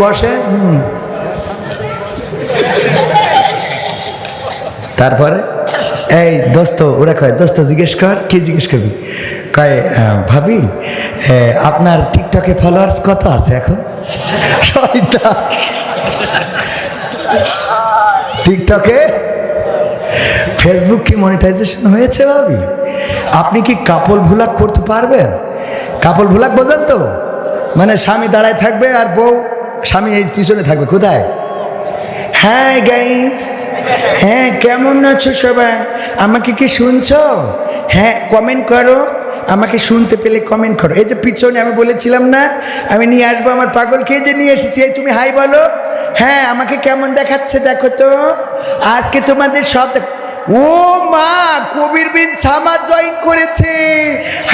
বসে? তারপরে? এই দোস্ত, ওরা কয়, দোস্ত জিজ্ঞেস কর, কি জিজ্ঞেস করবি? কয় ভাবি আপনার টিকটকে ফলোয়ার্স কত আছে এখন? টিকটকে? ফেসবুক কি মনিটাইজেশন হয়েছে ভাবি? আপনি কি কাপল ভুলাক করতে পারবেন? কাপল ভুলাক বোঝেন তো? মানে স্বামী দাঁড়ায় থাকবে আর বউ স্বামী এই পিছনে থাকবে, কোথায়? হ্যাঁ গাইস হ্যাঁ কেমন আছো সবাই? আমাকে কি শুনছো? হ্যাঁ কমেন্ট করো। আমাকে শুনতে পেলে কমেন্ট করো। এই যে পিছনে আমি বলেছিলাম না, আমি নিয়ে আসব আমার পাগলকে যে নিয়ে এসেছি? তুমি হাই বলো। হ্যাঁ আমাকে কেমন দেখাচ্ছে দেখো তো। আজকে তোমাদের সব ও মা, কবির বিন সামাদ জয়েন করেছে।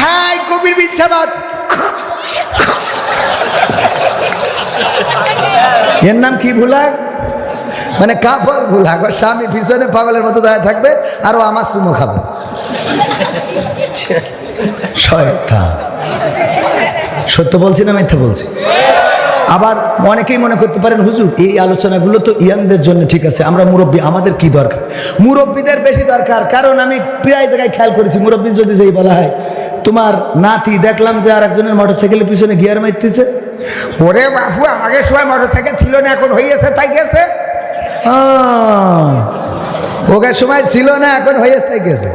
হাই, কবির বিন সামাদ এর নাম কি ভুলাক মানে কাপড় ভুলাক ওর স্বামী পিছনে পাগলের মতো দাঁড়ায় থাকবে, আর ও আমার চুমো খাবে। সত্য বলছি না মিথ্যা বলছি? আবার অনেকেই মনে করতে পারেন, হুজুর, এই আলোচনাগুলো তো ইয়াংদের জন্য ঠিক আছে, আমরা মুরব্বী, আমাদের কি দরকার? মুরব্বীদের বেশি দরকার, কারণ আমি প্রায় জায়গায় খেয়াল করেছি, মুরব্বী যদি যেই বলা হয়, তোমার নাতি দেখলাম যে আর একজনের মোটরসাইকেলের পিছনে গিয়ার মারতেছে। ওরে বাপু আমাকে সময় মোটরসাইকেল ছিল না, এখন হয়েছে তাই গেছে? ওকে সময় ছিল না, এখন হয়েছে তাই গেছে।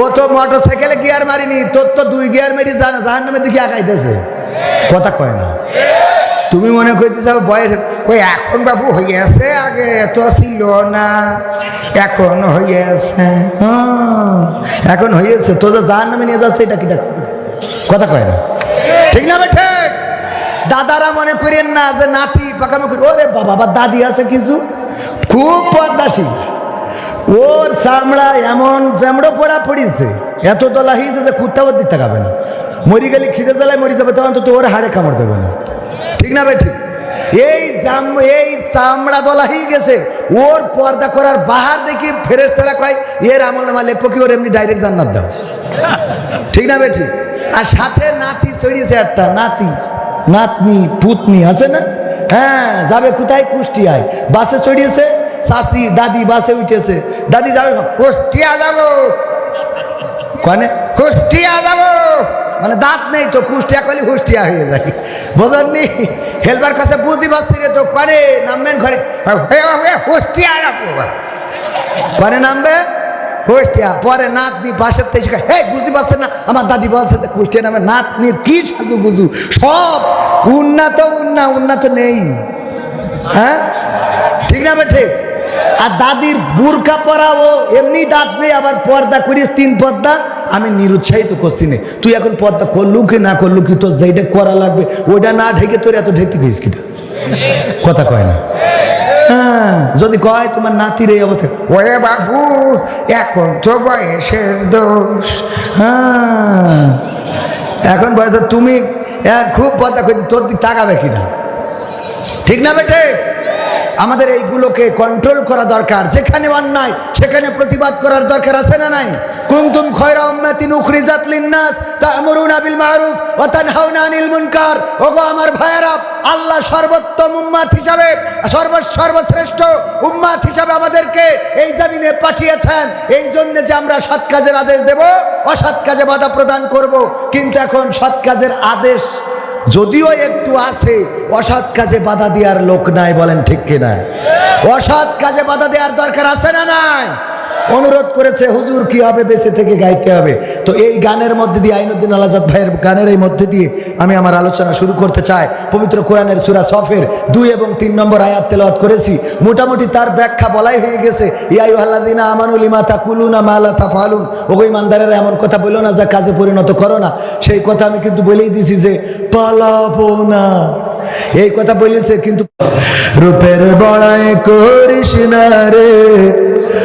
ও তো মোটর সাইকেলে গিয়ার মারিনি, তোর তো দুই গিয়ার মেরি জাহান নামের দিকে আঁকাইতেছে কথা কয় না। তুমি মনে করতে যাও বয়স ওই এখন বাবু হইয়াছে, আগে এত ছিল না, এখন হইয়াছে। এখন হইয়াছে তোদের জাহান নামে নিয়ে যাচ্ছে, এটা কিটা কথা কয় না। ঠিক না বেঠে? দাদারা মনে করেন না যে নাতি পাকামো করি, ওরে বাবা দাদি আছে কিছু? খুব পর্দাশীল। ওর চামড়া এমন চামড়ো পড়া পড়িয়েছে এত দলা হয়েছে যে কুত্তাও দিতে খাবে না। মরি গেলে খিদে জ্বালায় মরি যাবে, তখন তো ওর হাড়ে কামড় দেবে না। ঠিক না ভাই, ঠিক? এই জাম এই চামড়া দলা হয়ে গেছে, ওর পর্দা করার বাহার দেখি ফেরেস তারা কয়, এর আমল নামা লেখো কি ওর এমনি ডাইরেক্ট জান্নাত দাও? ঠিক না বেঠি আর সাথে নাতি ছড়িয়েছে একটা, নাতি। নাতনি, পুতনি, আছে না? হ্যাঁ যাবে কোথায়? কুষ্টিয়ায়। বাসে চড়িয়েছে শাশি দাদি বাসে উঠেছে। দাদি যাবে কুষ্টিয়া যাব। কনে? কুষ্টিয়া যাব। মানে দাঁত নেই তো, কুষ্টিয়া করলে কুষ্টিয়া হয়ে যায়। বোঝেননি? হেলবার কাছে বুদ্ধি পারছি রে তো করে নামবেন ঘরে? কুষ্টিয়া যাব। কনে নামবে? কুষ্টিয়া পরে নাতনি পাশের থেকে শিখায় হে বুঝতে পারছেন না? আমার দাদি বলছে কুষ্টিয়া নামে নাতনির কি সাজু বুঝু সব উন্নত উন্না উন্নত নেই। হ্যাঁ? ঠিক না ঠিক আর দাদির বুরকা পরাও এমনি দাঁত নেই, আবার পর্দা করিস, তিন পর্দা। আমি নিরুৎসাহিত করছি না। তুই এখন পর্দা করলু কি না করলু কি তোর যেটা করা লাগবে, ওইটা না ঢেকে তোর এত ঢেকতে গেছিস কিটা? কথা কয় না। যদি কয় তোমার নাতির এই অবস্থা ওরে বাবু এখন তো বয়সের দোষ। হ্যাঁ এখন বয়স তুমি হ্যাঁ, খুব পর্দা করে তোর দিক তাকাবে কিনা? ঠিক না বেটে? আমাদের এইগুলোকে কন্ট্রোল করা দরকার যেখানে অন্যায় সেখানে প্রতিবাদ করার দরকার আছে না নাই? কুনতুম খয়রা উম্মাতিন উখরিজাত লিন্নাস তা'মুরুনা বিল মারুফ ওয়া তানহাউনা আনিল মুনকার। ওগো আমার ভাইয়েরা, আল্লাহ সর্বোত্তম উম্মাত হিসাবে সর্ব সর্বশ্রেষ্ঠ উম্মাত হিসাবে আমাদেরকে এই জমিনে পাঠিয়েছেন। এই জন্য যে আমরা সৎ কাজের আদেশ দেব, অসৎ কাজে বাধা প্রদান করব। কিন্তু এখন সৎ কাজের আদেশ যদিও একটু আছে, অসৎ কাজে বাধা দেওয়ার লোক নাই বলেন ঠিক কিনা? অসৎ কাজে বাধা দেওয়ার দরকার আছে না নাই? অনুরোধ করেছে, হুজুর, কি হবে? বেঁচে থেকে গাইতে হবে। তো এই গানের মধ্যে দিয়ে আইনুদ্দিন আলাজাদ ভাইয়ের গানের এই মধ্যে দিয়ে আমি আমার আলোচনা শুরু করতে চাই। পবিত্র কোরআনের সুরা সফের দুই এবং তিন নম্বর আয়াত তেলাওয়াত করেছি। মোটামুটি তার ব্যাখ্যা বলাই হয়ে গেছে ইয়াই আল্লাদিনা আমানুল ইমাতা কুলুনা মালা তাফালুন ওগো ইমানদারেরা এমন কথা বলো না, যা কাজে পরিণত করো না। সেই কথা আমি কিন্তু বলেই দিছি যে, পালাবো না। এই কথা বলেছে কিন্তু রূপের বড়াই করিস না রে।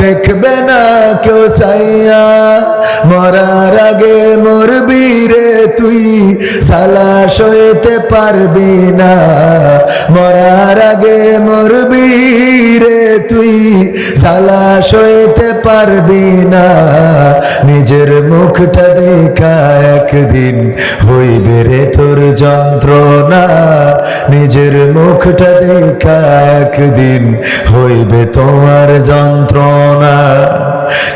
দেখবে না কেউ সাইয়া মরার আগে মরবি রে তুই, সালা সইতে পারবি না। মরার আগে মরবি রে তুই, সালা সইতে পারবি না। নিজের মুখটা দেখা একদিন হইবে রে তোর যন্ত্রণা। নিজের মুখটা দেখা একদিন হইবে তোমার যন্ত্রণা।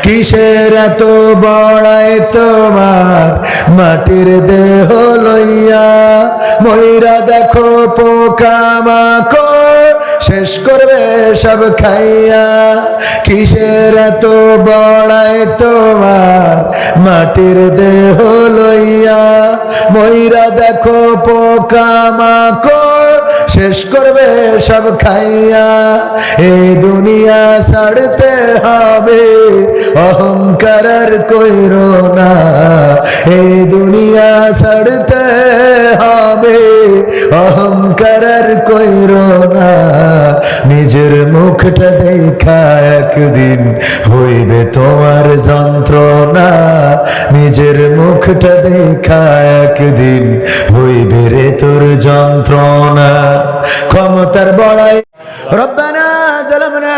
কিসের এত বড়াই তোমার? মাটির দেহ লইয়া ময়রা দেখো পোকামাকড় শেষ করবে সব খাইয়া। কিসের এত বড়াই তোমার? মাটির দেহ লইয়া ময়রা দেখো পোকামাকড় শেষ করবে সব খাইয়া। এই দুনিয়া ছাড়তে হবে অহংকার কইরো না। এই দুনিয়া ছাড়তে হবে। অহংকার আর কইরো না। নিজের মুখটা দেখা একদিন হইবে তোমার যন্ত্রণা। নিজের মুখটা দেখা একদিন হইবে রে তোর যন্ত্রণা। ক্ষমতার বড়াই, রব্বানা, জালামনা।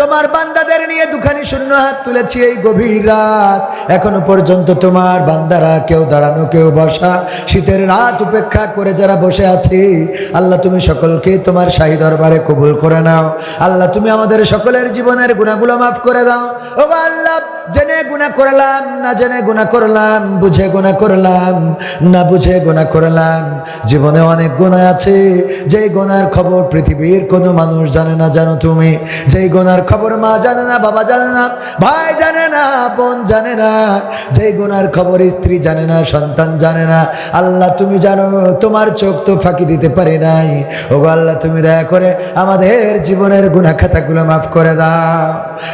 তোমার বান্দাদের নিয়ে দুখানি শূন্য হাত তুলেছি এই গভীর রাত। এখনও পর্যন্ত তোমার বান্দারা কেউ দাঁড়ানো, কেউ বসা। শীতের রাত উপেক্ষা করে যারা বসে আছি, আল্লাহ তুমি সকলকে তোমার শাহী দরবারে কবুল করে নাও। আল্লাহ তুমি আমাদের সকলের জীবনের গুণাগুলো মাফ করে দাও। ও আল্লাহ জেনে গুণা করলাম, না জেনে গুণা করলাম, বুঝে গুণা করলাম, না বুঝে গুণা করলাম। জীবনে অনেক গুণা আছে, যেই গুণার খবর পৃথিবীর কোনো মানুষ জানে না, জানো তুমি। যেই গুণার খবর মা জানে না, বাবা জানে না, ভাই জানে না, বোন জানে না, যেই গুণার খবর স্ত্রী জানে না, সন্তান জানে না, আল্লাহ তুমি জানো, তোমার চোখ তো ফাঁকি দিতে পারে নাই। ওগো আল্লাহ, তুমি দয়া করে আমাদের জীবনের গুণা খাতাগুলো মাফ করে দাও।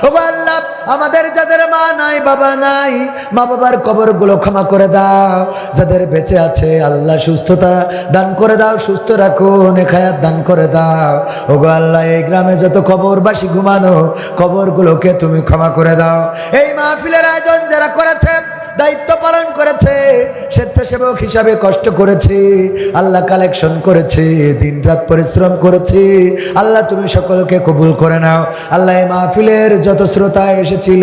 ওগো আল্লাহ আমাদের যাদের মা নাই, বাবা নাই মা বাবার কবরগুলো ক্ষমা করে দাও। যাদের বেঁচে আছে, আল্লাহ সুস্থতা দান করে দাও, সুস্থ রাখো নেখায়াত দান করে দাও। ওগো আল্লাহ, এই গ্রামে যত কবরবাসী ঘুমানো, কবরগুলোকে তুমি ক্ষমা করে দাও। এই মাহফিলের আয়োজন যারা করেছে, দায়িত্ব পালন স্বেচ্ছাসেবক হিসাবে কষ্ট করেছে, আল্লাহ কালেকশন করেছে দিন রাত পরিশ্রম করেছে। আল্লাহ তুমি সকলকে কবুল করে নাও। আল্লাহ মাহফিলের যত শ্রোতা এসেছিল,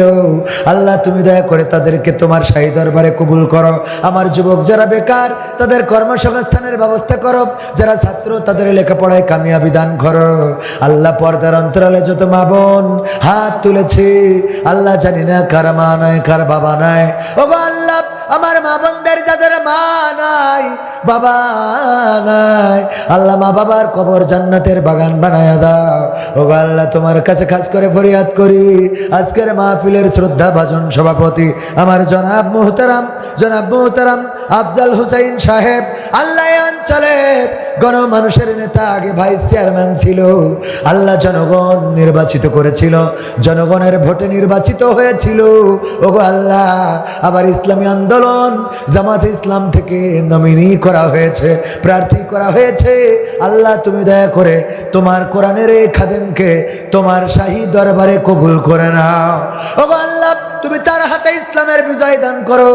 আল্লাহ তুমি দয়া করে তাদেরকে তোমার শাহী দরবারে কবুল করো। আমার যুবক যারা বেকার, তাদের কর্মসংস্থানের ব্যবস্থা করো। যারা ছাত্র, তাদের লেখাপড়ায় কামিয়াবি দান করো। আল্লাহ পর্দার অন্তরালে যত মা বোন হাত তুলেছে, আল্লাহ জানি না কার মা নাই কার বাবা নাই ও আল্লাহ, আমার মা বোনদের বাবা নাই। আল্লাহ মা বাবার কবর জান্নাতের বাগান বানায় দাও। আল্লাহ, তোমার কাছে খাস করে ফরিয়াদ করি। আজকের মাহফিলের শ্রদ্ধা ভাজন সভাপতি আমার জনাব মোহতারাম জনাব মোহতারাম আফজাল হুসাইন সাহেব। আল্লাহ অঞ্চলের গণমানুষের নেতা আগে ভাইস চেয়ারম্যান ছিল। আল্লাহ জনগণ নির্বাচিত করেছিল। জনগণের ভোটে নির্বাচিত হয়েছিল। ওগো আল্লাহ, আবার ইসলামী আন্দোলন জামাত ইসলাম থেকে নমিনি করা হয়েছে, প্রার্থী করা হয়েছে। আল্লাহ, তুমি দয়া করে তোমার কোরআনের এই খাদেমকে তোমার শাহী দরবারে কবুল করে নাও। ওগো আল্লাহ তুমি তার হাতে ইসলামের বিজয় দান করো।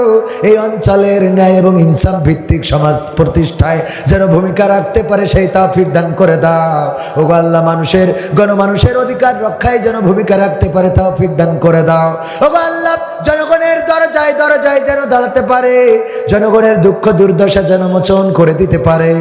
এই অঞ্চলের ন্যায় এবং ইনসাফ ভিত্তিক সমাজ প্রতিষ্ঠায় যেন ভূমিকা রাখতে পারে, সেই তাফিক দান করে দাও। ও আল্লাহ, মানুষের, গণমানুষের অধিকার রক্ষায় যেন ভূমিকা রাখতে পারে, তাফিক দান করে দাও। ও আল্লাহ, জনগণের দরজায় দরজায় যেন দাঁড়াতে পারে, জনগণের দুঃখ দুর্দশা যেন মোচন করে দিতে পারে।